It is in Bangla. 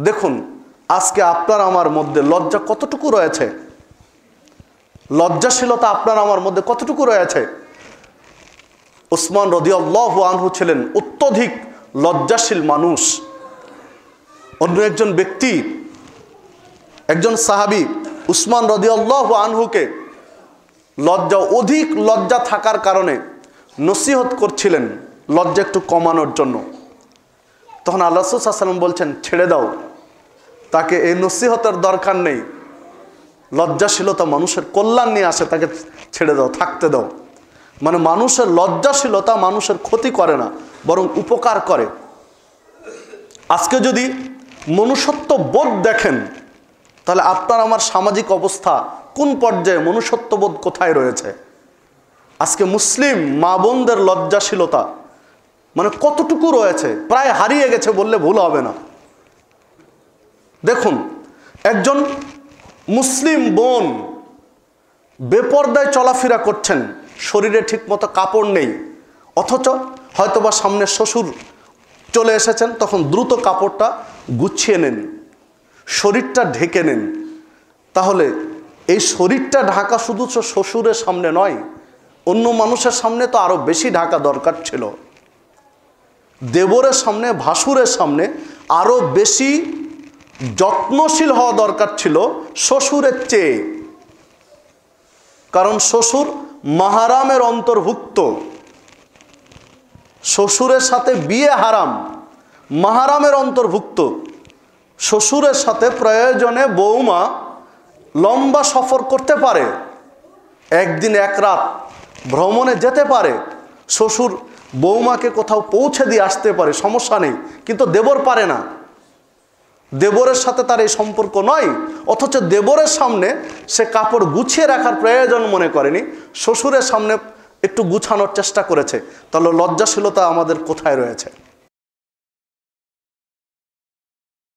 দেখুন, আজকে আপনার আমার মধ্যে লজ্জা কতটুকু রয়েছে? লজ্জাশীলতা আপনার আমার মধ্যে কতটুকু রয়েছে? উসমান রদিয়াল্লাহ আনহু ছিলেন অত্যধিক লজ্জাশীল মানুষ। অন্য একজন ব্যক্তি, একজন সাহাবি, উসমান রদিয়াল্লাহ আনহুকে লজ্জা, অধিক লজ্জা থাকার কারণে নসিহত করছিলেন, লজ্জা একটু কমানোর জন্য। তখন আল্লাহ সাল্লাম বলছেন, ছেড়ে দাও। তাকে এই নসিহতের দরকার নেই। লজ্জাশীলতা মানুষের কল্যাণ নিয়ে আসে, তাকে ছেড়ে দাও, থাকতে দাও। মানে মানুষের লজ্জাশীলতা মানুষের ক্ষতি করে না, বরং উপকার করে। আজকে যদি মনুষ্যত্ব বোধ দেখেন, তাহলে আপনার আমার সামাজিক অবস্থা কোন পর্যায়ে মনুষ্যত্ববোধ কোথায় রয়েছে? আজকে মুসলিম মা বোনদের লজ্জাশীলতা মানে কতটুকু রয়েছে? প্রায় হারিয়ে গেছে বললে ভুল হবে না। দেখুন, একজন মুসলিম বোন বেপর্দায় চলাফেরা করছেন, শরীরে ঠিকমতো কাপড় নেই, অথচ হয়তোবা সামনে শ্বশুর চলে এসেছেন, তখন দ্রুত কাপড়টা গুছিয়ে নেন, শরীরটা ঢেকে নেন। তাহলে এই শরীরটা ঢাকা শুধু শ্বশুরের সামনে নয়, অন্য মানুষের সামনে তো আরও বেশি ঢাকা দরকার ছিল। দেবরের সামনে, ভাসুরের সামনে আরও বেশি যত্নশীল হওয়া দরকার ছিল শ্বশুরের চেয়ে। কারণ শ্বশুর মাহারামের অন্তর্ভুক্ত। শ্বশুরের সাথে বিয়ে হারাম, মাহারামের অন্তর্ভুক্ত। শ্বশুরের সাথে প্রয়োজনে বৌমা লম্বা সফর করতে পারে, একদিন এক রাত ভ্রমণে যেতে পারে। শ্বশুর বৌমাকে কোথাও পৌঁছে দিয়ে আসতে পারে, সমস্যা নেই, কিন্তু দেবর পারে না। দেবরের সাথে তার এই সম্পর্ক নয়, অথচ দেবরের সামনে সে কাপড় গুছিয়ে রাখার প্রয়োজন মনে করেনি, শ্বশুরের সামনে একটু গুছানোর চেষ্টা করেছে, তাহলে লজ্জাশীলতা আমাদের কোথায় রয়েছে?